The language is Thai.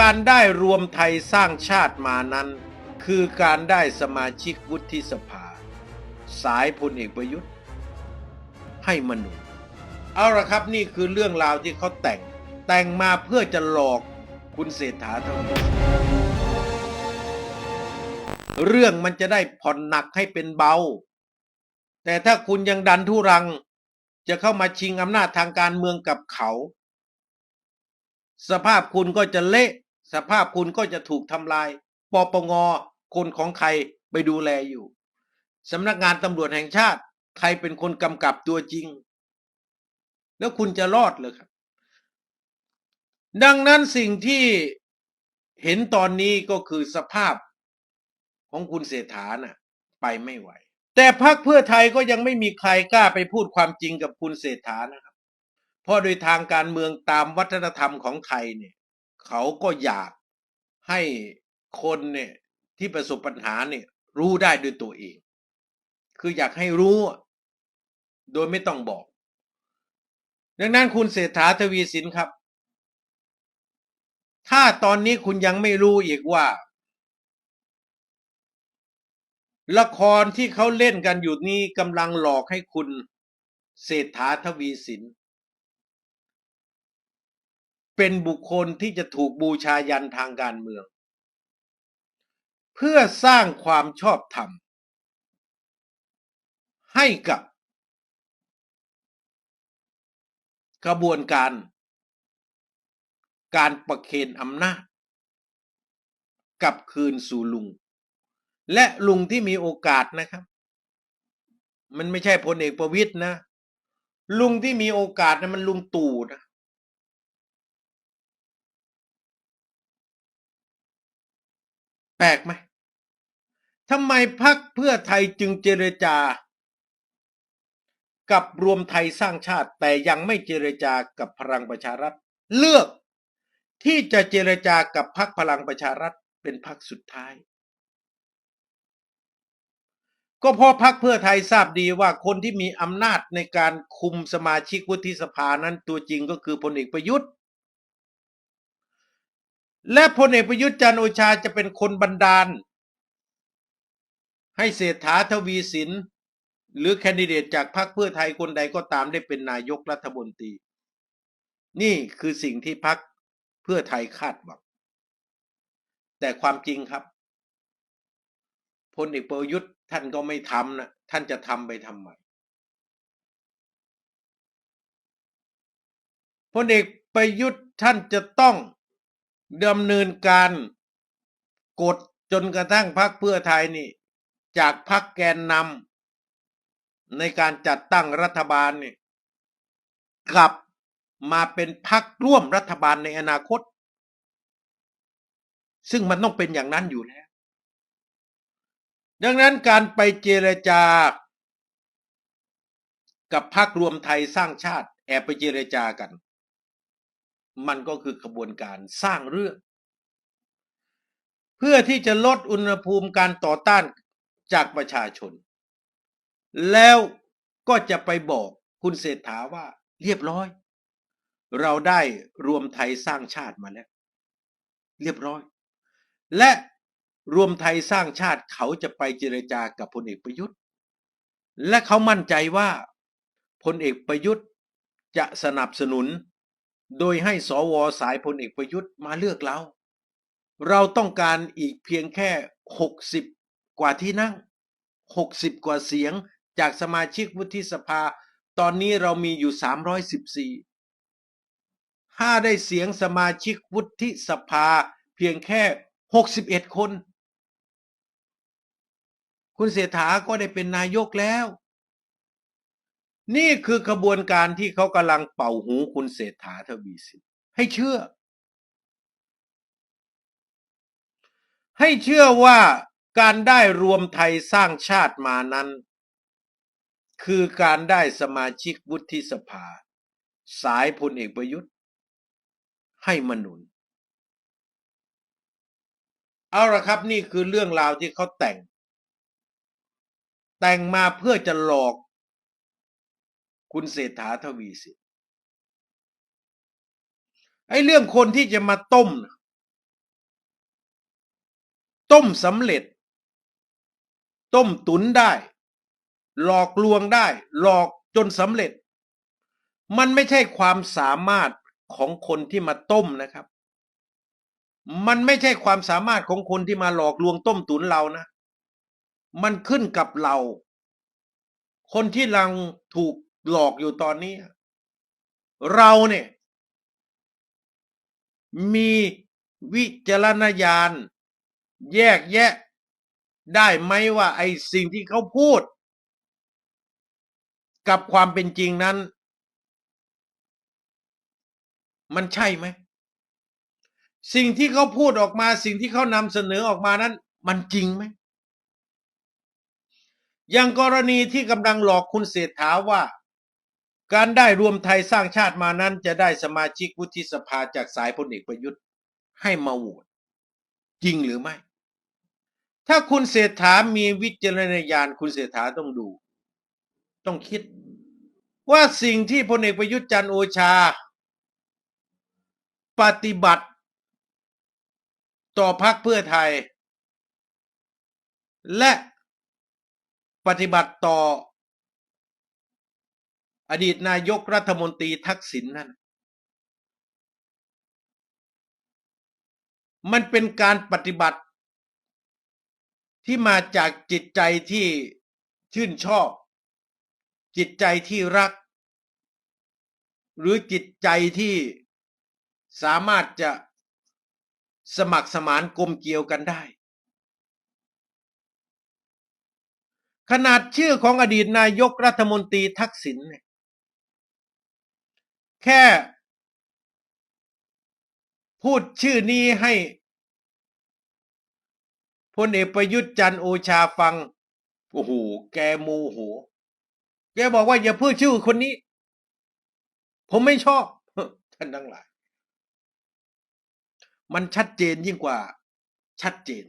การได้รวมไทยสร้างชาติมานั้น คือการได้สมาชิกวุฒิสภา สายพลเอกประยุทธ์ ให้มนุษย์เอาละครับนี่คือเรื่องราวที่เขาแต่ง แต่งมาเพื่อจะหลอกคุณเศรษฐาทวีสินเรื่องมันจะได้ผ่อนหนักให้เป็นเบา แต่ถ้าคุณยังดันทุรัง จะเข้ามาชิงอำนาจทางการเมืองกับเขา สภาพคุณก็จะเละ สภาพคุณก็จะถูกทำลายปปงคนของใครไปดูแลอยู่สำนักงานตำรวจแห่งชาติ ใครเป็นคนกำกับตัวจริง แล้วคุณจะรอดเลยครับ ดังนั้นสิ่งที่เห็นตอนนี้ก็คือสภาพของคุณเศรษฐาน่ะ ไปไม่ไหว แต่พรรคเพื่อไทยก็ยังไม่มีใครกล้าไปพูดความจริงกับคุณเศรษฐานะครับ เพราะโดยทางการเมืองตามวัฒนธรรมของไทยเนี่ยเขาก็อยากให้คนเนี่ยที่ประสบปัญหาเนี่ยรู้ได้ด้วยตัวเอง คืออยากให้รู้โดยไม่ต้องบอก ดังนั้นคุณเศรษฐาทวีสินครับ ถ้าตอนนี้คุณยังไม่รู้อีกว่า ละครที่เขาเล่นกันอยู่นี้กำลังหลอกให้คุณเศรษฐาทวีสิน เป็นบุคคลที่จะถูกบูชายันทางการเมือง เพื่อสร้างความชอบธรรม ให้กับกระบวนการ การประเคนอำนาจกลับคืนสู่ลุง และลุงที่มีโอกาสนะครับ มันไม่ใช่พลเอกประวิตยนะ ลุงที่มีโอกาสนะมันลุงตู่นะ ปลกไหมทำไมพักเพื่อไทยจึงเจรจา กับรวมไทยสร้างชาติ แต่ยังไม่เจรจากับพลังประชารัฐ เลือกที่จะเจรจากับพักพลังประชารัฐเป็นพักสุดท้าย ก็เพราะพักเพื่อไทยทราบดีว่าคนที่มีอำนาจในการคุมสมาชิกวุฒิสภานั้นตัวจริงก็คือพลเอกประยุทธ์ และพลเอกประยุทธ์จันโอชาจะเป็นคนบันดาล ให้เศรษฐาทวีสิน หรือแคนดิเดตจากพรรคเพื่อไทยคนใดก็ตามได้เป็นนายกรัฐมนตรี นี่คือสิ่งที่พรรคเพื่อไทยคาดหวังแต่ความจริงครับพลเอกประยุทธ์ท่านก็ไม่ทำนะท่านจะทำไปทำไมพลเอกประยุทธ์ท่านจะต้อง ดำเนินการกดจนกระทั่งพรรคเพื่อไทยนี่ จากพรรคแกนนำในการจัดตั้งรัฐบาลนี่กลับมาเป็นพรรคร่วมรัฐบาลในอนาคต ซึ่งมันต้องเป็นอย่างนั้นอยู่แล้ว ดังนั้นการไปเจรจา กับพรรครวมไทยสร้างชาติ แอบไปเจรจากัน มันก็คือกระบวนการสร้างเรื่อง เพื่อที่จะลดอุณหภูมิการต่อต้านจากประชาชน แล้วก็จะไปบอกคุณเศรษฐาว่าเรียบร้อย เราได้รวมไทยสร้างชาติมาแล้ว เรียบร้อย และรวมไทยสร้างชาติเขาจะไปเจรจากับพลเอกประยุทธ์ และเขามั่นใจว่าพลเอกประยุทธ์จะสนับสนุน โดยให้สวสายพลเอกประยุทธ์มาเลือกเรา เราต้องการอีกเพียงแค่หกสิบกว่าที่นั่งหกสิบกว่าเสียงจากสมาชิกวุฒิสภา ตอนนี้เรามีอยู่สามร้อยสิบสี่ถ้าได้เสียงสมาชิกวุฒิสภาเพียงแค่หกสิบเอ็ดคน คุณเศรษฐาก็ได้เป็นนายกแล้ว นี่คือกระบวนการที่เขากำลังเป่าหูคุณเศรษฐาทวีสินให้เชื่อ ให้เชื่อว่าการได้รวมไทยสร้างชาติมานั้น คือการได้สมาชิกวุฒิสภา สายพลเอกประยุทธ์ ให้มนุนเอาละครับนี่คือเรื่องราวที่เขาแต่ง แต่งมาเพื่อจะหลอก คุณเศรษฐาทวีสินไอ้เรื่องคนที่จะมาต้ม ต้มสำเร็จ ต้มตุนได้ หลอกลวงได้ หลอกจนสำเร็จ มันไม่ใช่ความสามารถของคนที่มาต้มนะครับ มันไม่ใช่ความสามารถของคนที่มาหลอกลวงต้มตุนเรานะ มันขึ้นกับเรา คนที่ลังถูก หลอกอยู่ตอนนี้ เราเนี่ย มีวิจารณญาณ แยกแยะ ได้ไหมว่า ไอ้สิ่งที่เขาพูด กับความเป็นจริงนั้น มันใช่ไหม สิ่งที่เขาพูดออกมา สิ่งที่เขานำเสนอออกมานั้น มันจริงไหมอย่างกรณีที่กำลังหลอกคุณเศรษฐาว่า การได้รวมไทยสร้างชาติมานั้นจะได้สมาชิกวุฒิสภาจากสายพลเอกประยุทธ์ให้มาโหวตจริงหรือไม่ ถ้าคุณเศรษฐามีวิจารณญาณคุณเศรษฐาต้องดู ต้องคิด ว่าสิ่งที่พลเอกประยุทธ์จันโอชา ปฏิบัติต่อพรรคเพื่อไทย และปฏิบัติต่อ อดีตนายกรัฐมนตรีทักษิณนนั่น มันเป็นการปฏิบัติ ที่มาจากจิตใจที่ชื่นชอบ จิตใจที่รัก หรือจิตใจที่สามารถจะสมัครสมานกลมเกลียวกันได้ ขนาดชื่อของอดีตนายกรัฐมนตรีทักษิณเนี่ย แค่ พูดชื่อนี้ให้พลเอกประยุทธ์จันโอชาฟัง โอ้โห แกโมโห แกบอกว่าอย่าพูดชื่อคนนี้ ผมไม่ชอบ ท่านทั้งหลาย มันชัดเจนยิ่งกว่า ชัดเจน